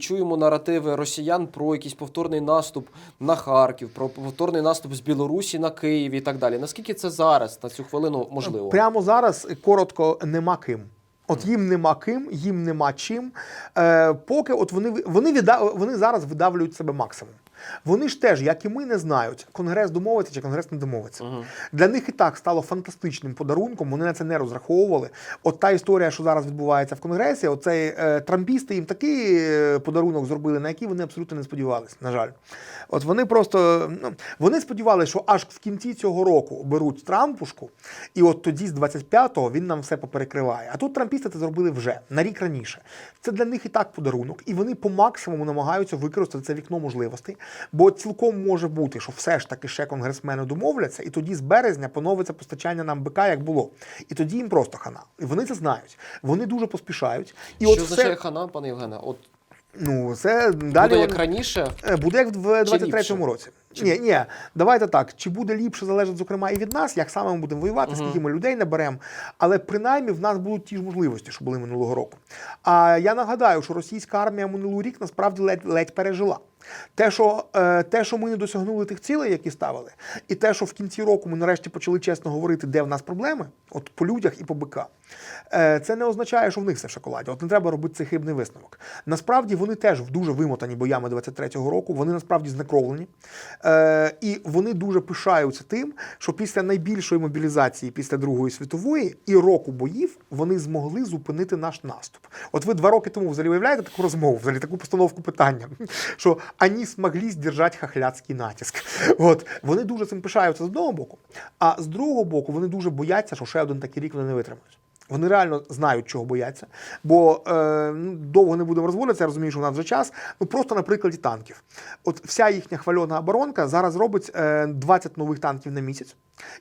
Чуємо наративи росіян про якийсь повторний наступ на Харків, про повторний наступ з Білорусі на Київ і так далі. Наскільки це зараз на цю хвилину можливо? Прямо зараз коротко нема ким. От їм нема ким, їм нема чим. Е, поки от вони вони, відда, вони зараз видавлюють себе максимум. Вони ж теж, як і ми, не знають, конгрес домовиться чи конгрес не домовиться. Для них і так стало фантастичним подарунком. Вони на це не розраховували. От та історія, що зараз відбувається в конгресі, оцей е, трампісти їм такий е, подарунок зробили, на який вони абсолютно не сподівалися. На жаль, от вони просто ну, вони сподівалися, що аж в кінці цього року беруть Трампушку, і от тоді, з 25-го, він нам все поперекриває. А тут трампісти це зробили вже на рік раніше. Це для них і так подарунок, і вони по максимуму намагаються використати це вікно можливостей. Бо цілком може бути, що все ж таки ще конгресмени домовляться, і тоді з березня поновиться постачання нам БК, як було. І тоді їм просто хана. І вони це знають. Вони дуже поспішають. І Що от означає все, хана, пане Євгене? От ну це далі буде як раніше. Е, Буде як в 23-му ліпше? Році. Ні, ні, давайте так. Чи буде ліпше, залежить, зокрема, і від нас, як саме ми будемо воювати, скільки ми людей наберемо. Але принаймні в нас будуть ті ж можливості, що були минулого року. А я нагадаю, що російська армія минулий рік насправді ледь, ледь пережила. Те що, е, те, що ми не досягнули тих цілей, які ставили, і те, що в кінці року ми нарешті почали чесно говорити, де в нас проблеми, от по людях і по БК, е, це не означає, що в них все в шоколаді. От не треба робити цей хибний висновок. Насправді вони теж дуже вимотані боями 23-го року, вони насправді знекровлені. Е, і вони дуже пишаються тим, що після найбільшої мобілізації, після Другої світової і року боїв, вони змогли зупинити наш наступ. От ви два роки тому взагалі виявляєте таку розмову, взагалі таку постановку питання, що ані змогли здержати хахляцький натиск. От вони дуже цим пишаються з одного боку, а з другого боку вони дуже бояться, що ще один такий рік вони не витримають. Вони реально знають, чого бояться, бо е, ну, довго не будемо розводитися, я розумію, що в нас вже час. Ну просто на прикладі танків. От вся їхня хвальона оборонка зараз робить е, 20 нових танків на місяць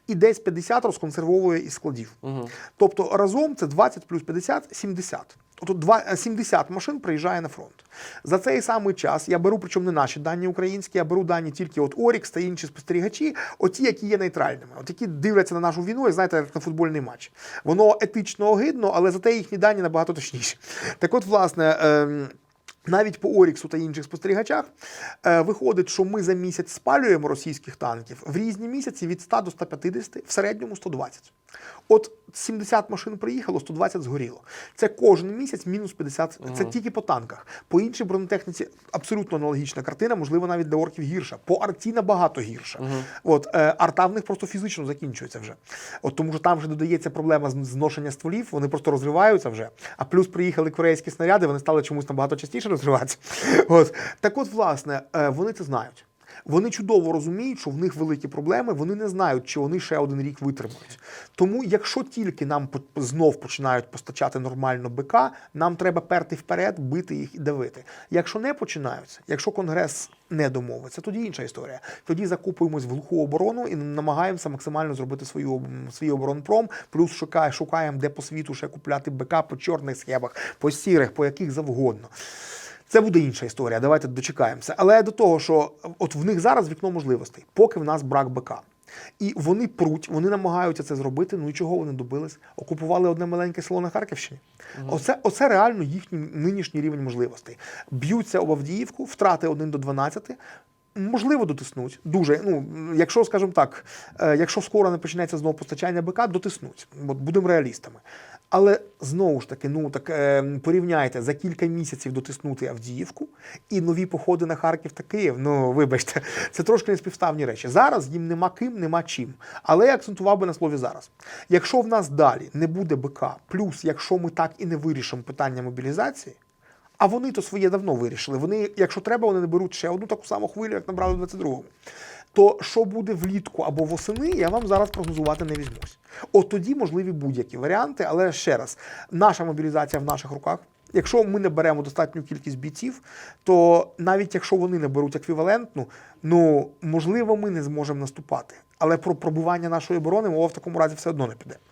і десь 50 розконсервовує із складів. Угу. Тобто разом це 20 плюс 50 – 70. Тобто два- е, 70 машин приїжджає на фронт. За цей самий час я беру, причому не наші дані українські, я беру дані тільки от Орікс та інші спостерігачі, оті, які є нейтральними, от які дивляться на нашу війну, і знаєте, як на футбольний матч. Воно етично огидно, але зате їхні дані набагато точніші. Так от, власне. ем, навіть по Оріксу та інших спостерігачах е, виходить, що ми за місяць спалюємо російських танків в різні місяці від 100 до 150, в середньому 120. От 70 машин приїхало, 120 згоріло. Це кожен місяць мінус 50. Це тільки по танках. По іншій бронетехніці абсолютно аналогічна картина, можливо, навіть для орків гірша. По арті набагато гірша. От е, арта в них просто фізично закінчується вже. От тому що там вже додається проблема зношення стволів, вони просто розриваються вже. А плюс приїхали корейські снаряди, вони стали чомусь набагато частіше розриватися. От так, от, власне, е, вони це знають. Вони чудово розуміють, що в них великі проблеми, вони не знають, чи вони ще один рік витримають. Тому, якщо тільки нам знов починають постачати нормально БК, нам треба перти вперед, бити їх і давити. Якщо не починаються, якщо конгрес не домовиться, тоді інша історія. Тоді закупуємось в глуху оборону і намагаємося максимально зробити свою свій оборонпром, плюс шукає, шукаємо, де по світу ще купляти БК по чорних схемах, по сірих, по яких завгодно. Це буде інша історія. Давайте дочекаємося. Але до того, що от в них зараз вікно можливостей, поки в нас брак БК. І вони пруть, вони намагаються це зробити. Ну і чого вони добились? Окупували одне маленьке село на Харківщині. Оце, оце реально їхній нинішній рівень можливостей. Б'ються об Авдіївку, втрати 1 до 12. Можливо, дотиснуть. Дуже. Ну, якщо, скажімо так, е, якщо скоро не почнеться знову постачання БК, дотиснуть. От будемо реалістами. Але знову ж таки, ну так е, порівняйте за кілька місяців дотиснути Авдіївку і нові походи на Харків та Київ. Ну вибачте, це трошки неспівставні речі. Зараз їм нема ким, нема чим. Але я акцентував би на слові зараз. Якщо в нас далі не буде БК, плюс якщо ми так і не вирішимо питання мобілізації. А вони то своє давно вирішили. Вони, якщо треба, вони наберуть ще одну таку саму хвилю, як набрали в 22-му. То що буде влітку або восени, я вам зараз прогнозувати не візьмусь. От тоді можливі будь-які варіанти, але ще раз, наша мобілізація в наших руках. Якщо ми не беремо достатню кількість бійців, то навіть якщо вони не беруть еквівалентну, ну можливо, ми не зможемо наступати. Але про пробування нашої оборони мова в такому разі все одно не піде.